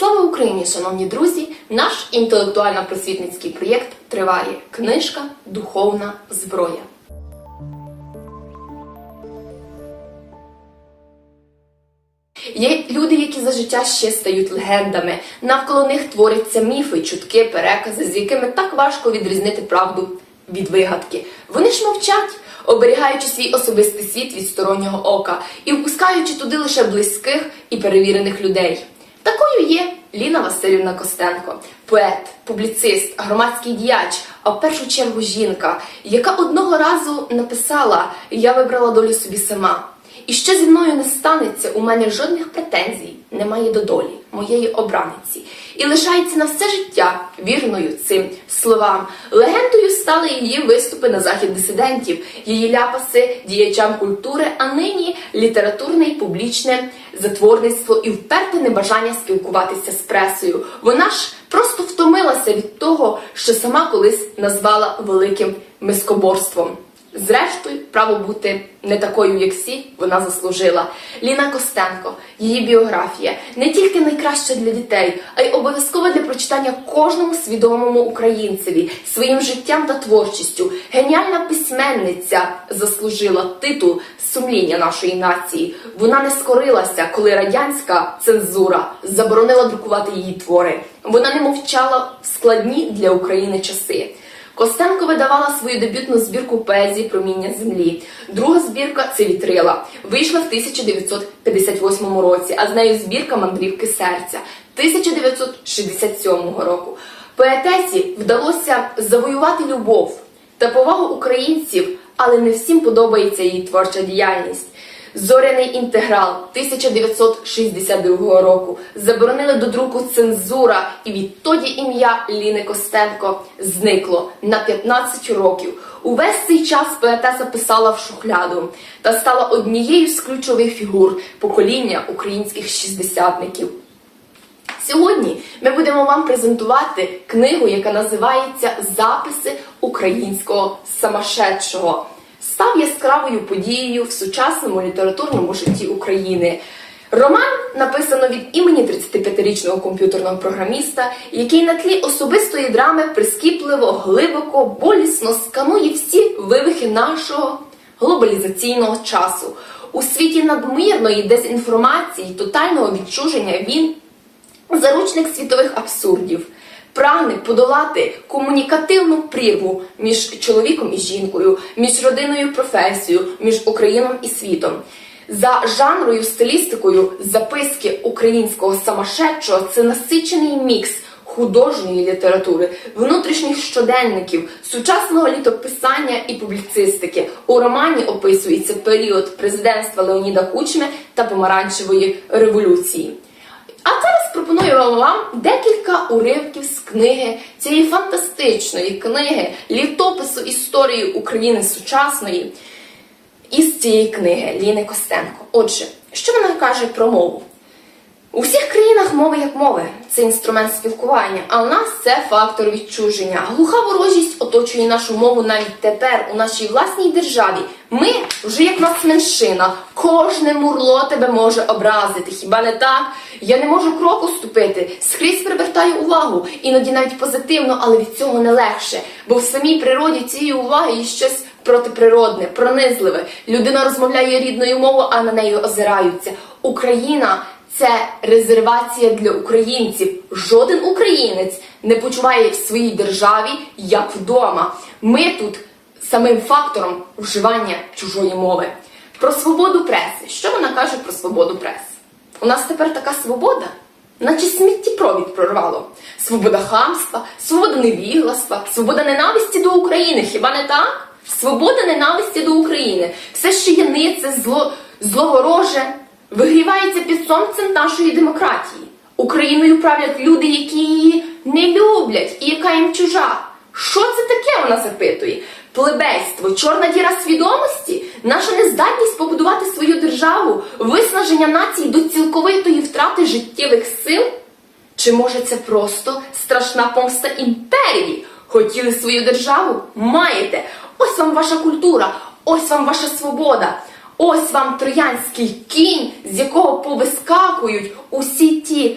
Слава Україні, шановні друзі! Наш інтелектуально-просвітницький проєкт триває книжка Духовна зброя. Є люди, які за життя ще стають легендами. Навколо них творяться міфи, чутки, перекази, з якими так важко відрізнити правду від вигадки. Вони ж мовчать, оберігаючи свій особистий світ від стороннього ока і впускаючи туди лише близьких і перевірених людей. Такою є Ліна Васильівна Костенко, поет, публіцист, громадський діяч, а в першу чергу жінка, яка одного разу написала Я вибрала долю собі сама. І що зі мною не станеться, у мене жодних претензій немає до долі моєї обраниці. І лишається на все життя вірною цим словам. Легендою стали її виступи на захід дисидентів, її ляпаси діячам культури, а нині літературне і публічне затворництво і вперте небажання спілкуватися з пресою. Вона ж просто втомилася від того, що сама колись назвала великим мискоборством. Зрештою, право бути не такою, як всі, вона заслужила. Ліна Костенко, її біографія не тільки найкраща для дітей, а й обов'язкова для прочитання кожному свідомому українцеві своїм життям та творчістю. Геніальна письменниця заслужила титул сумління нашої нації. Вона не скорилася, коли радянська цензура заборонила друкувати її твори. Вона не мовчала в складні для України часи. Костенко видавала свою дебютну збірку поезії Проміння землі. Друга збірка це вітрила. Вийшла в 1958 році, а з нею збірка Мандрівки серця 1967 року. Поетесі вдалося завоювати любов та повагу українців, але не всім подобається її творча діяльність. Зоряний інтеграл 1962 року заборонили до друку цензура, і відтоді ім'я Ліни Костенко зникло на 15 років. Увесь цей час поетеса писала в шухляду та стала однією з ключових фігур покоління українських шістдесятників. Сьогодні ми будемо вам презентувати книгу, яка називається Записи українського самошедшого. Став яскравою подією в сучасному літературному житті України. Роман написано від імені 35-річного комп'ютерного програміста, який на тлі особистої драми прискіпливо, глибоко, болісно сканує всі вивихи нашого глобалізаційного часу. У світі надмірної дезінформації, тотального відчуження він заручник світових абсурдів, прагне подолати комунікативну прірву між чоловіком і жінкою, між родиною і професією, між Україною і світом. За жанрою, стилістикою записки українського самошедшого це насичений мікс художньої літератури, внутрішніх щоденників, сучасного літописання і публіцистики. У романі описується період президентства Леоніда Кучми та помаранчевої революції. А зараз пропоную вам декілька уривків з книги цієї фантастичної книги, літопису історії України сучасної із цієї книги Ліни Костенко. Отже, що вона каже про мову? У всіх країнах мови як мови це інструмент спілкування, а у нас це фактор відчуження. Глуха ворожість оточує нашу мову навіть тепер у нашій власній державі. Ми вже як нацменшина, кожне мурло тебе може образити. Хіба не так? Я не можу кроку ступити, скрізь привертаю увагу, іноді навіть позитивно, але від цього не легше, бо в самій природі цієї уваги є щось протиприродне, пронизливе. Людина розмовляє рідною мовою, а на неї озираються. Україна це резервація для українців. Жоден українець не почуває в своїй державі як вдома. Ми тут самим фактором вживання чужої мови. Про свободу преси. Що вона каже про свободу преси? У нас тепер така свобода, наче сміттєпровід прорвало. Свобода хамства, свобода невігластва, свобода ненависті до України. Хіба не так? Свобода ненависті до України. Все, що є нице, зло, зловороже, вигрівається під сонцем нашої демократії. Україною правлять люди, які її не люблять і яка їм чужа. Що це таке? Вона запитує. Плебейство, чорна діра свідомості, наша нездатність побудувати свою державу, виснаження нації до цілковитої втрати життєвих сил? Чи може це просто страшна помста імперії? Хотіли свою державу? Маєте. Ось вам ваша культура, ось вам ваша свобода, ось вам троянський кінь, з якого повискакують усі ті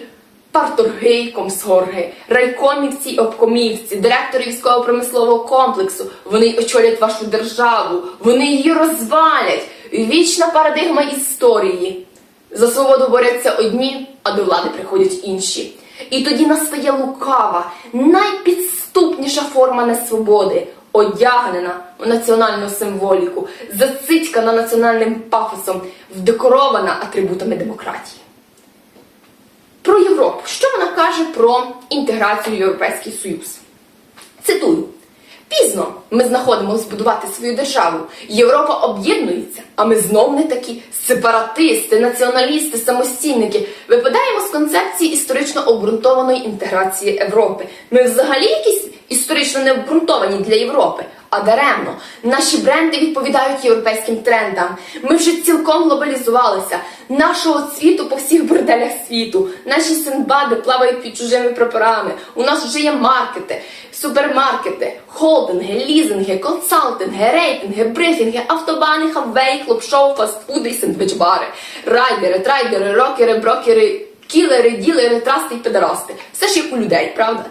парторги комсорги, райкомівці й обкомівці, директори військово-промислового комплексу. Вони очолять вашу державу, вони її розвалять. Вічна парадигма історії. За свободу борються одні, а до влади приходять інші. І тоді настає лукава, найпідступніша форма несвободи, одягнена у національну символіку, зацитькана національним пафосом, вдекорована атрибутами демократії. Про Європу. Що вона каже про інтеграцію в Європейський Союз? Цитую. Пізно ми знаходимо збудувати свою державу. Європа об'єднується, а ми знов не такі сепаратисти, націоналісти, самостійники. Випадаємо з концепції історично обґрунтованої інтеграції Європи. Ми взагалі якісь історично не обґрунтовані для Європи. А даремно, наші бренди відповідають європейським трендам. Ми вже цілком глобалізувалися. Нашого цвіту по всіх борделях світу. Наші синбади плавають під чужими прапорами. У нас вже є маркети, супермаркети, холдинги, лізинги, консалтинги, рейтинги, брифінги, автобани, хавей, хлопшоу, фастфуди і сендвічбари, райдери, трайдери, рокери, брокери, кілери, ділери, трасти і педерасти. Все ж як у людей, правда?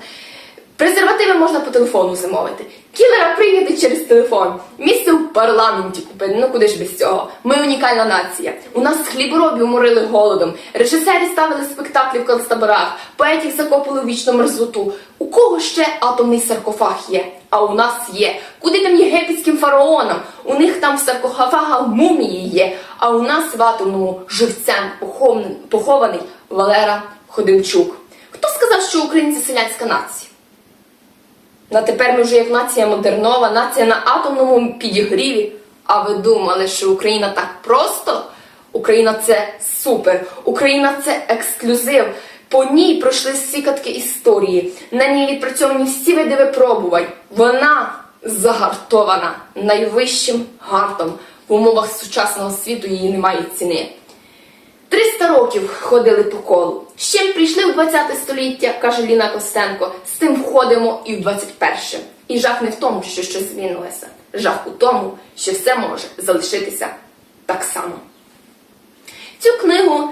Презервативи можна по телефону замовити. Кілера прийняти через телефон. Місце в парламенті купити. Ну куди ж без цього? Ми унікальна нація. У нас хліборобів морили голодом. Режисери ставили спектаклі в концтаборах, поетів закопали у вічну мерзлоту. У кого ще атомний саркофаг є? А у нас є. Куди там єгипетським фараонам? У них там в саркофагах мумії є. А у нас в атомному живцем похований Валера Ходимчук. Хто сказав, що українці селянська нація? На тепер ми вже як нація модернова, нація на атомному підігріві. А ви думали, що Україна так просто? Україна це супер, Україна це ексклюзив. По ній пройшли всі катки історії. На ній відпрацьовані всі види випробувань. Вона загартована найвищим гартом. В умовах сучасного світу її немає ціни. 300 років ходили по колу. З чим прийшли в 20 століття, каже Ліна Костенко, з тим входимо і в 21. І жах не в тому, що щось змінилося. Жах у тому, що все може залишитися так само. Цю книгу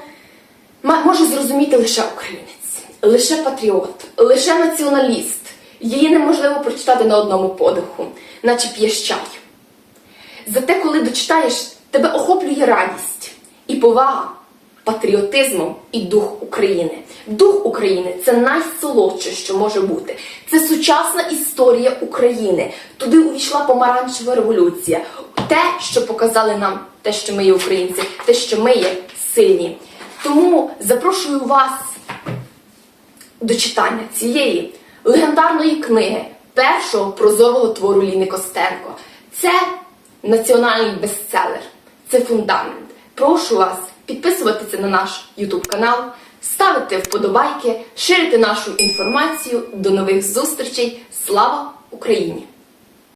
може зрозуміти лише українець, лише патріот, лише націоналіст. Її неможливо прочитати на одному подиху, наче п'єш чай. Зате, коли дочитаєш, тебе охоплює радість і повага патріотизмом і дух України. Дух України це найсолодше, що може бути. Це сучасна історія України. Туди увійшла помаранчева революція. Те, що показали нам, те, що ми є українці, те, що ми є сильні. Тому запрошую вас до читання цієї легендарної книги першого прозорого твору Ліни Костенко. Це національний бестселер, це фундамент. Прошу вас підписуватися на наш YouTube канал, ставити вподобайки, ширити нашу інформацію. До нових зустрічей. Слава Україні!